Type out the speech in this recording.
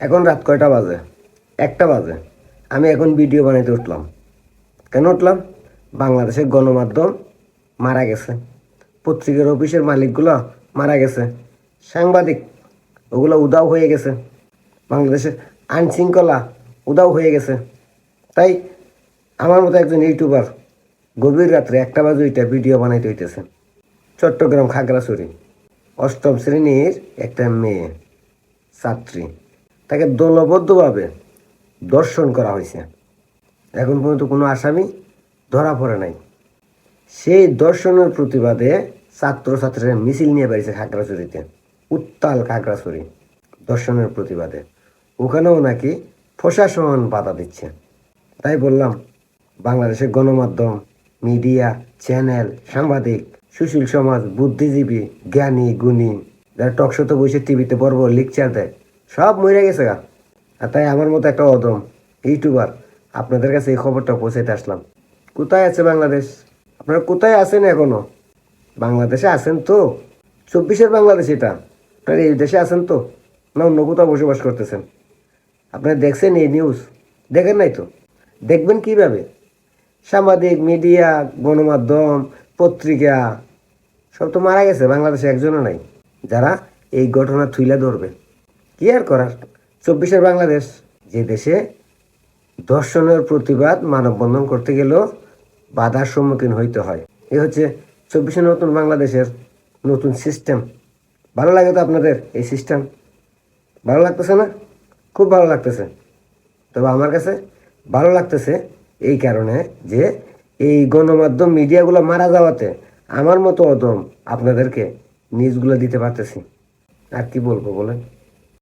এখন রাত কয়টা বাজে? একটা বাজে। আমি এখন ভিডিও বানাইতে উঠলাম। কেন উঠলাম? বাংলাদেশের গণমাধ্যম মারা গেছে। পত্রিকার অফিসের মালিকগুলো মারা গেছে। সাংবাদিক, ওগুলো উদাও হয়ে গেছে। বাংলাদেশের আইন শৃঙ্খলা উদাও হয়ে গেছে। তাই আমার মতো একজন ইউটিউবার গভীর রাত্রে একটা বাজে ওইটা ভিডিও বানাইতে হইতেছে। চট্টগ্রাম খাগড়াছড়ি। অষ্টম শ্রেণির একটা মেয়ে, ছাত্রী। তাকে দলবদ্ধভাবে দর্শন করা হয়েছে। এখন পর্যন্ত কোনো আসামি ধরা পড়ে নাই। সেই দর্শনের প্রতিবাদে ছাত্রছাত্রীরা মিছিল নিয়ে বেরিয়েছে খাগড়াছড়িতে, উত্তাল খাগড়াছড়ি দর্শনের প্রতিবাদে। ওখানেও নাকি প্রশাসন বাধা দিচ্ছে। তাই বললাম, বাংলাদেশের গণমাধ্যম, মিডিয়া, চ্যানেল, সাংবাদিক, সুশীল সমাজ, বুদ্ধিজীবী, জ্ঞানী, গুণী, যারা টকশোতে বসে টিভিতে বড় বড় লেকচার দেয় সব মরে গেছে গা। আর তাই আমার মতো একটা অদম ইউটিউবার আপনাদের কাছে এই খবরটা পৌঁছাইতে আসলাম। কোথায় আছে বাংলাদেশ? আপনারা কোথায় আছেন এখনও? বাংলাদেশে আছেন তো? চব্বিশের বাংলাদেশ এটা। আপনারা এই দেশে আছেন তো? না অন্য কোথাও বসবাস করতেছেন? আপনারা দেখছেন এই নিউজ দেখেন নাই তো? দেখবেন কীভাবে? সাংবাদিক মিডিয়া গণমাধ্যম, পত্রিকা, সব তো মারা গেছে, বাংলাদেশে একজনও নাই। যারা এই ঘটনা তুলে ধরবে। কি আর করার? চব্বিশের বাংলাদেশ, যে দেশে দর্শনের প্রতিবাদ মানববন্ধন করতে গেলেও বাধার সম্মুখীন হইতে হয়। এ হচ্ছে চব্বিশে নতুন বাংলাদেশের নতুন সিস্টেম ভালো লাগে তো আপনাদের এই সিস্টেম ভালো লাগতেছে না? খুব ভালো লাগতেছে। তবে আমার কাছে ভালো লাগতেছে এই কারণে যে এই গণমাধ্যম মিডিয়াগুলো মারা যাওয়াতে আমার মতো অদম আপনাদেরকে নিউজগুলো দিতে পারতেছি। আর কি বলব বলেন?